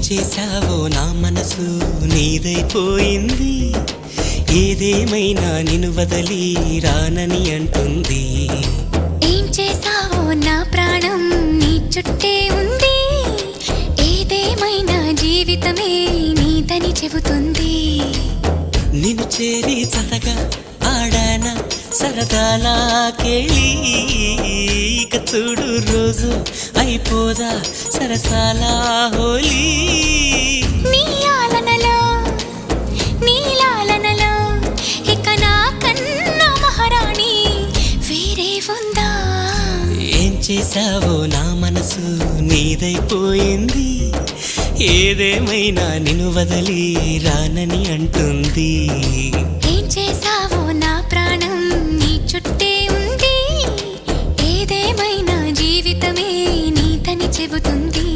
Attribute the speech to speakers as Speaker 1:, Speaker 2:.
Speaker 1: చేశావో నా మనసు? నీదైపోయింది. ఏదేమైనా నిన్ను వదలి రానని అంటుంది.
Speaker 2: ఏం చేసావో నా ప్రాణం నీ చుట్టే ఉంది. ఏదేమైనా జీవితమే నీదని చెబుతుంది.
Speaker 1: నిన్ను చేరి చతగా ఆడాన సరదాలా కేళి. ఇక చూడు రోజు అయిపోదా సరసాలా హోలీ. ఏం చేశావో నా మనసు నీదైపోయింది. ఏదేమైనా నిన్ను వదలి రానని అంటుంది.
Speaker 2: ఏం చేసావో నా ప్రాణం నీ చుట్టే ఉంది. ఏదేమైనా జీవితమే నీతని చెబుతుంది.